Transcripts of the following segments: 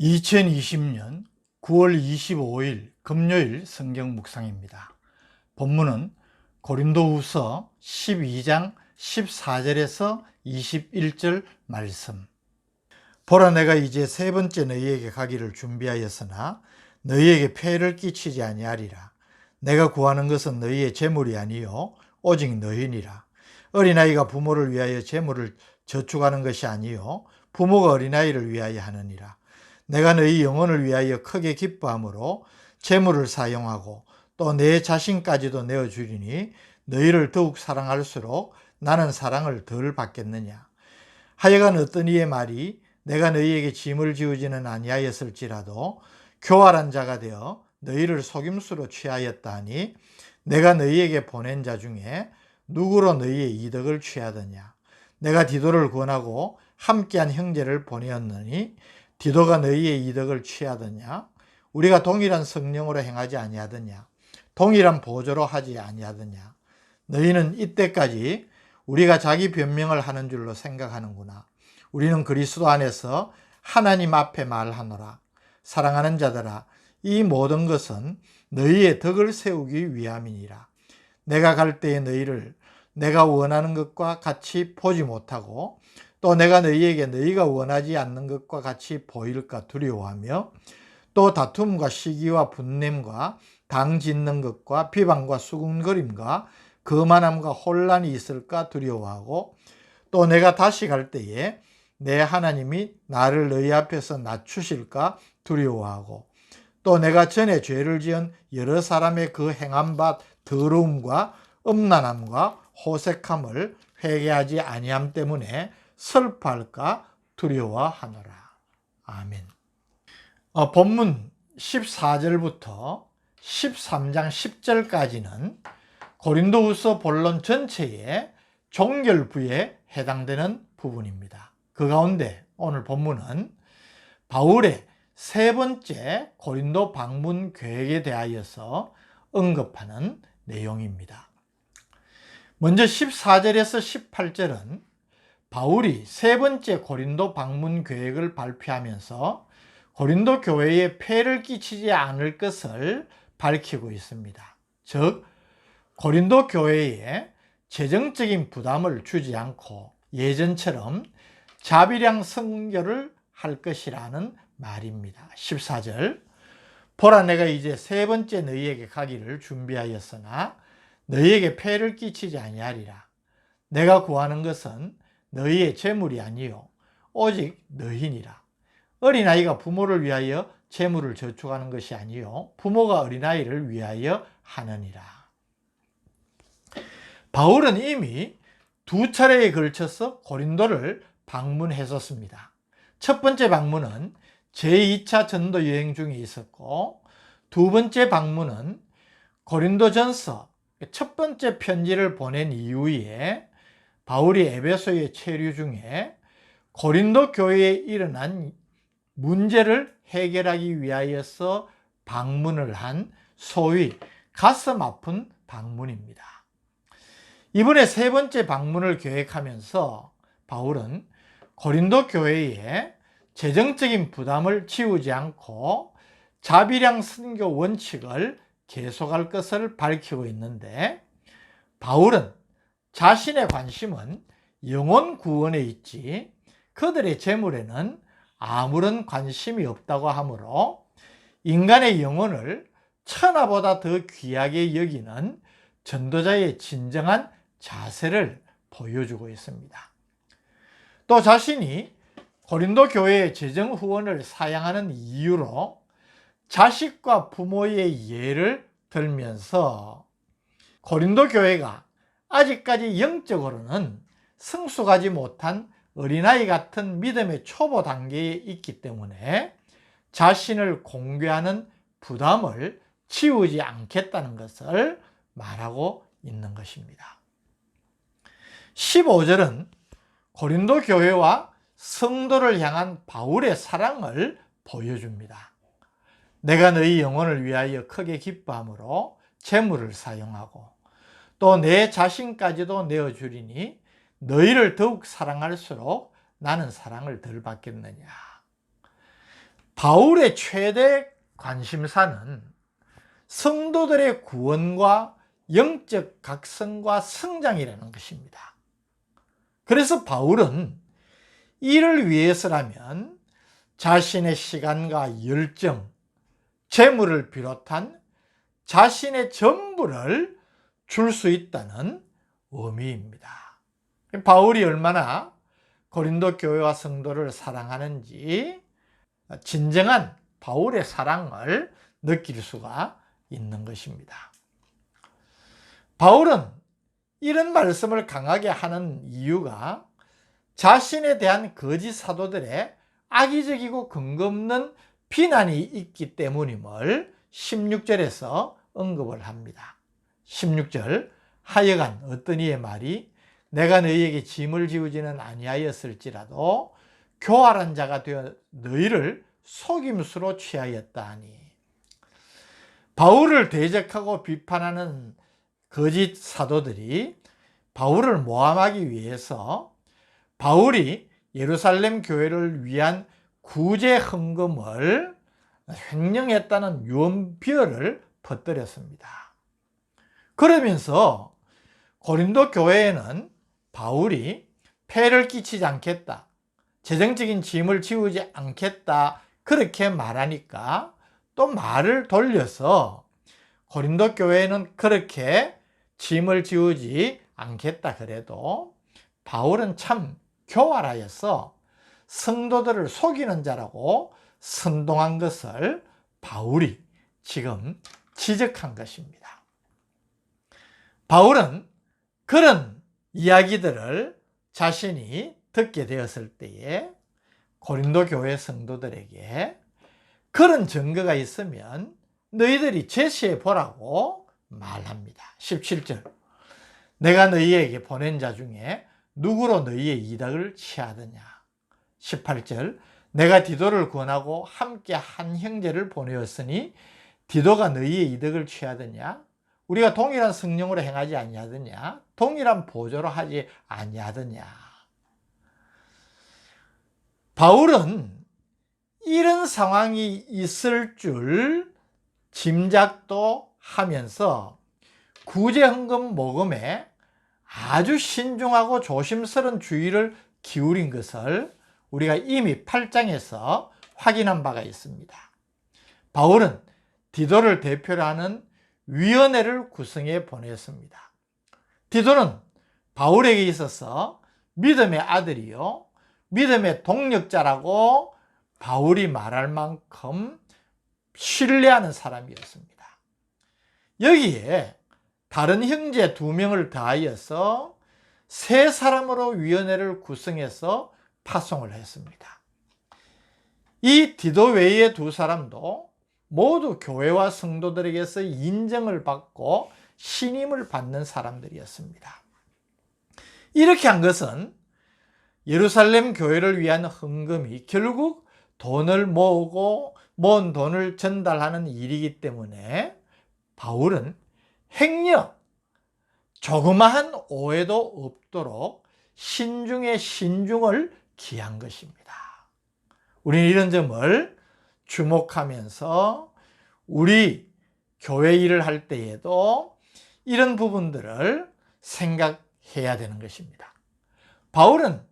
2020년 9월 25일 금요일 성경 묵상입니다. 본문은 고린도후서 12장 14절에서 21절 말씀. 보라 내가 이제 세 번째 너희에게 가기를 준비하였으나 너희에게 폐를 끼치지 아니하리라. 내가 구하는 것은 너희의 재물이 아니요 오직 너희니라. 어린아이가 부모를 위하여 재물을 저축하는 것이 아니요 부모가 어린아이를 위하여 하느니라. 내가 너희 영혼을 위하여 크게 기뻐함으로 재물을 사용하고 또 내 자신까지도 내어 주리니 너희를 더욱 사랑할수록 나는 사랑을 덜 받겠느냐. 하여간 어떤 이의 말이 내가 너희에게 짐을 지우지는 아니하였을지라도 교활한 자가 되어 너희를 속임수로 취하였다 하니 내가 너희에게 보낸 자 중에 누구로 너희의 이득을 취하더냐. 내가 디도를 권하고 함께한 형제를 보내었느니 디도가 너희의 이득을 취하더냐? 우리가 동일한 성령으로 행하지 아니하더냐? 동일한 보조로 하지 아니하더냐? 너희는 이때까지 우리가 자기 변명을 하는 줄로 생각하는구나. 우리는 그리스도 안에서 하나님 앞에 말하노라. 사랑하는 자들아, 이 모든 것은 너희의 덕을 세우기 위함이니라. 내가 갈 때에 너희를 내가 원하는 것과 같이 보지 못하고 또 내가 너희에게 너희가 원하지 않는 것과 같이 보일까 두려워하며 또 다툼과 시기와 분냄과 당 짓는 것과 비방과 수군거림과 거만함과 혼란이 있을까 두려워하고 또 내가 다시 갈 때에 내 하나님이 나를 너희 앞에서 낮추실까 두려워하고 또 내가 전에 죄를 지은 여러 사람의 그 행한 바 더러움과 음란함과 호색함을 회개하지 아니함 때문에 슬퍼할까 두려워하노라. 아멘. 어, 본문 14절부터 13장 10절까지는 고린도후서 본론 전체의 종결부에 해당되는 부분입니다. 그 가운데 오늘 본문은 바울의 세 번째 고린도 방문 계획에 대하여서 언급하는 내용입니다. 먼저 14절에서 18절은 바울이 세 번째 고린도 방문 계획을 발표하면서 고린도 교회에 폐를 끼치지 않을 것을 밝히고 있습니다. 즉, 고린도 교회에 재정적인 부담을 주지 않고 예전처럼 자비량 성교를 할 것이라는 말입니다. 14절. 보라 내가 이제 세 번째 너희에게 가기를 준비하였으나 너희에게 폐를 끼치지 아니하리라. 내가 구하는 것은 너희의 재물이 아니요 오직 너희니라. 어린아이가 부모를 위하여 재물을 저축하는 것이 아니요 부모가 어린아이를 위하여 하느니라. 바울은 이미 두 차례에 걸쳐서 고린도를 방문했었습니다. 첫 번째 방문은 제2차 전도 여행 중에 있었고 두 번째 방문은 고린도전서 첫 번째 편지를 보낸 이후에 바울이 에베소에 체류 중에 고린도 교회에 일어난 문제를 해결하기 위하여서 방문을 한 소위 가슴 아픈 방문입니다. 이번에 세 번째 방문을 계획하면서 바울은 고린도 교회에 재정적인 부담을 지우지 않고 자비량 선교 원칙을 계속할 것을 밝히고 있는데 바울은 자신의 관심은 영혼 구원에 있지 그들의 재물에는 아무런 관심이 없다고 하므로 인간의 영혼을 천하보다 더 귀하게 여기는 전도자의 진정한 자세를 보여주고 있습니다. 또 자신이 고린도 교회의 재정 후원을 사양하는 이유로 자식과 부모의 예를 들면서 고린도 교회가 아직까지 영적으로는 성숙하지 못한 어린아이 같은 믿음의 초보 단계에 있기 때문에 자신을 공개하는 부담을 치우지 않겠다는 것을 말하고 있는 것입니다. 15절은 고린도 교회와 성도를 향한 바울의 사랑을 보여줍니다. 내가 너희 영혼을 위하여 크게 기뻐함으로 재물을 사용하고 또 내 자신까지도 내어주리니 너희를 더욱 사랑할수록 나는 사랑을 덜 받겠느냐. 바울의 최대 관심사는 성도들의 구원과 영적 각성과 성장이라는 것입니다. 그래서 바울은 이를 위해서라면 자신의 시간과 열정, 재물을 비롯한 자신의 전부를 줄 수 있다는 의미입니다. 바울이 얼마나 고린도 교회와 성도를 사랑하는지 진정한 바울의 사랑을 느낄 수가 있는 것입니다. 바울은 이런 말씀을 강하게 하는 이유가 자신에 대한 거짓 사도들의 악의적이고 근거 없는 비난이 있기 때문임을 16절에서 언급을 합니다. 16절 하여간 어떤 이의 말이 내가 너희에게 짐을 지우지는 아니하였을지라도 교활한 자가 되어 너희를 속임수로 취하였다 하니 바울을 대적하고 비판하는 거짓 사도들이 바울을 모함하기 위해서 바울이 예루살렘 교회를 위한 구제 헌금을 횡령했다는 유언비어를 퍼뜨렸습니다. 그러면서 고린도 교회에는 바울이 폐를 끼치지 않겠다. 재정적인 짐을 지우지 않겠다. 그렇게 말하니까 또 말을 돌려서 고린도 교회는 그렇게 짐을 지우지 않겠다 그래도 바울은 참 교활하여서 성도들을 속이는 자라고 선동한 것을 바울이 지금 지적한 것입니다. 바울은 그런 이야기들을 자신이 듣게 되었을 때에 고린도 교회 성도들에게 그런 증거가 있으면 너희들이 제시해 보라고 말합니다. 17절. 내가 너희에게 보낸 자 중에 누구로 너희의 이덕을 취하느냐. 18절. 내가 디도를 권하고 함께 한 형제를 보내었으니 디도가 너희의 이덕을 취하느냐. 우리가 동일한 성령으로 행하지 아니하느냐. 동일한 보조로 하지 아니하느냐. 바울은 이런 상황이 있을 줄 짐작도 하면서 구제헌금 모금에 아주 신중하고 조심스러운 주의를 기울인 것을 우리가 이미 8장에서 확인한 바가 있습니다. 바울은 디도를 대표로 하는 위원회를 구성해 보냈습니다. 디도는 바울에게 있어서 믿음의 아들이요. 믿음의 동력자라고 바울이 말할 만큼 신뢰하는 사람이었습니다. 여기에 다른 형제 두 명을 더하여서 세 사람으로 위원회를 구성해서 파송을 했습니다. 이 디도 외의 두 사람도 모두 교회와 성도들에게서 인정을 받고 신임을 받는 사람들이었습니다. 이렇게 한 것은 예루살렘 교회를 위한 헌금이 결국 돈을 모으고 모은 돈을 전달하는 일이기 때문에 바울은 행여 조그마한 오해도 없도록 신중의 신중을 기한 것입니다. 우리는 이런 점을 주목하면서 우리 교회 일을 할 때에도 이런 부분들을 생각해야 되는 것입니다. 바울은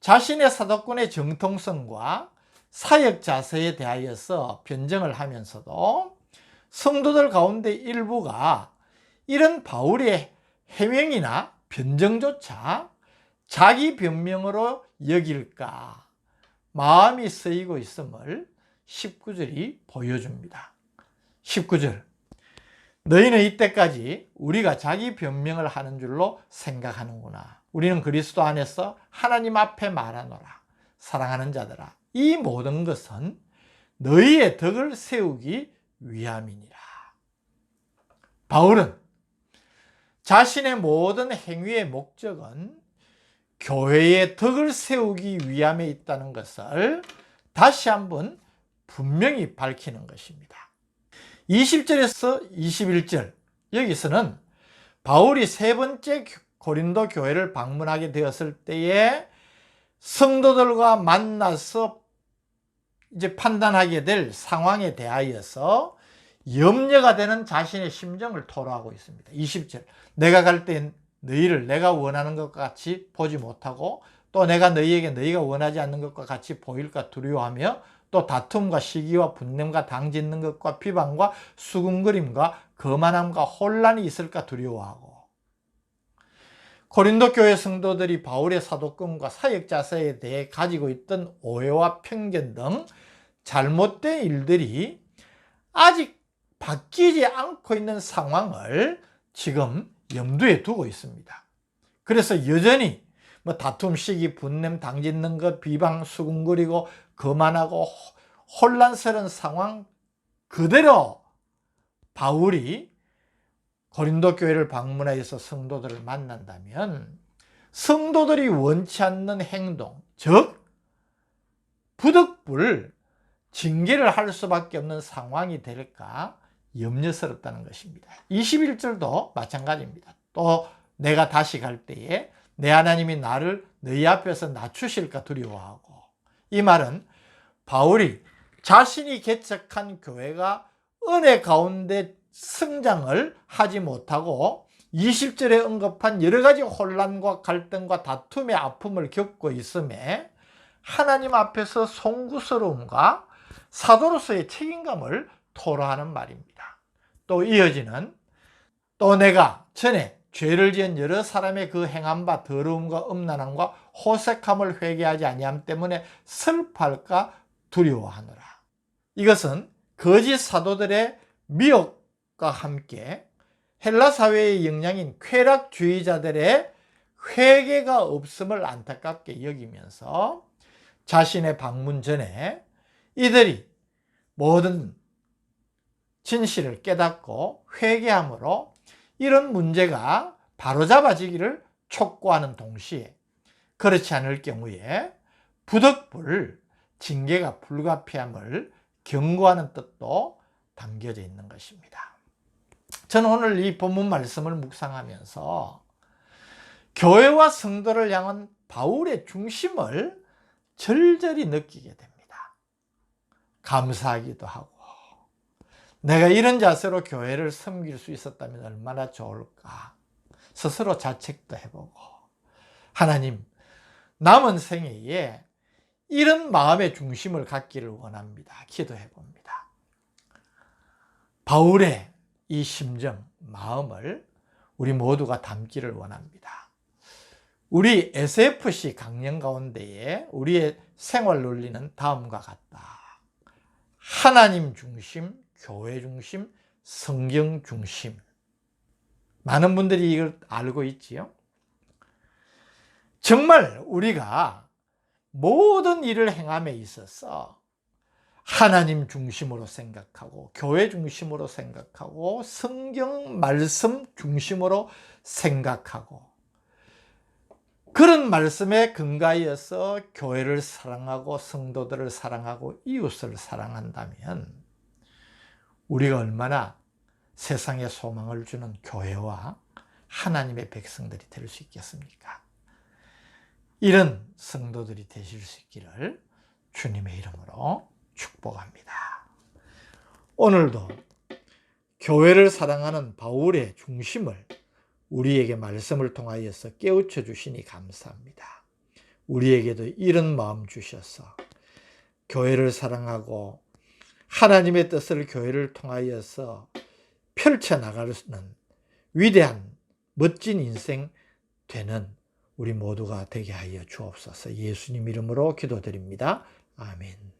자신의 사도권의 정통성과 사역 자세에 대하여서 변정을 하면서도 성도들 가운데 일부가 이런 바울의 해명이나 변정조차 자기 변명으로 여길까 마음이 쓰이고 있음을 19절이 보여줍니다. 19절. 너희는 이때까지 우리가 자기 변명을 하는 줄로 생각하는구나. 우리는 그리스도 안에서 하나님 앞에 말하노라. 사랑하는 자들아. 이 모든 것은 너희의 덕을 세우기 위함이니라. 바울은 자신의 모든 행위의 목적은 교회의 덕을 세우기 위함에 있다는 것을 다시 한번 분명히 밝히는 것입니다. 20절에서 21절 여기서는 바울이 세 번째 고린도 교회를 방문하게 되었을 때에 성도들과 만나서 이제 판단하게 될 상황에 대하여서 염려가 되는 자신의 심정을 토로하고 있습니다. 20절. 내가 갈 때 너희를 내가 원하는 것과 같이 보지 못하고 또 내가 너희에게 너희가 원하지 않는 것과 같이 보일까 두려워하며 또 다툼과 시기와 분냄과 당짓는 것과 비방과 수군거림과 거만함과 혼란이 있을까 두려워하고 고린도 교회 성도들이 바울의 사도권과 사역 자세에 대해 가지고 있던 오해와 편견 등 잘못된 일들이 아직 바뀌지 않고 있는 상황을 지금 염두에 두고 있습니다. 그래서 여전히 뭐 다툼, 시기, 분냄, 당짓는 것, 비방, 수군거리고 거만하고 혼란스러운 상황 그대로 바울이 고린도 교회를 방문해서 성도들을 만난다면 성도들이 원치 않는 행동, 즉 부득불 징계를 할 수밖에 없는 상황이 될까 염려스럽다는 것입니다. 21절도 마찬가지입니다. 또 내가 다시 갈 때에 내 하나님이 나를 너희 앞에서 낮추실까 두려워하고 이 말은 바울이 자신이 개척한 교회가 은혜 가운데 성장을 하지 못하고 20절에 언급한 여러 가지 혼란과 갈등과 다툼의 아픔을 겪고 있음에 하나님 앞에서 송구스러움과 사도로서의 책임감을 토로하는 말입니다. 또 이어지는 또 내가 전에 죄를 지은 여러 사람의 그바 더러움과 음란함과 호색함을 회개하지 아니함 때문에 슬퍼할까 두려워하노라. 이것은 거짓 사도들의 미혹과 함께 헬라 사회의 영향인 쾌락주의자들의 회개가 없음을 안타깝게 여기면서 자신의 방문 전에 이들이 모든 진실을 깨닫고 회개함으로 이런 문제가 바로잡아지기를 촉구하는 동시에 그렇지 않을 경우에 부득불 징계가 불가피함을 경고하는 뜻도 담겨져 있는 것입니다. 저는 오늘 이 본문 말씀을 묵상하면서 교회와 성도를 향한 바울의 중심을 절절히 느끼게 됩니다. 감사하기도 하고, 내가 이런 자세로 교회를 섬길 수 있었다면 얼마나 좋을까. 스스로 자책도 해보고, 하나님, 남은 생애에 이런 마음의 중심을 갖기를 원합니다. 기도해 봅니다. 바울의 이 심정, 마음을 우리 모두가 담기를 원합니다. 우리 SFC 강령 가운데에 우리의 생활 논리는 다음과 같다. 하나님 중심, 교회 중심, 성경 중심. 많은 분들이 이걸 알고 있지요. 정말 우리가 모든 일을 행함에 있어서 하나님 중심으로 생각하고 교회 중심으로 생각하고 성경 말씀 중심으로 생각하고 그런 말씀에 근거하여서 교회를 사랑하고 성도들을 사랑하고 이웃을 사랑한다면 우리가 얼마나 세상에 소망을 주는 교회와 하나님의 백성들이 될 수 있겠습니까? 이런 성도들이 되실 수 있기를 주님의 이름으로 축복합니다. 오늘도 교회를 사랑하는 바울의 중심을 우리에게 말씀을 통하여서 깨우쳐 주시니 감사합니다. 우리에게도 이런 마음 주셔서 교회를 사랑하고 하나님의 뜻을 교회를 통하여서 펼쳐 나가는 위대한 멋진 인생 되는 우리 모두가 되게 하여 주옵소서 예수님 이름으로 기도드립니다. 아멘.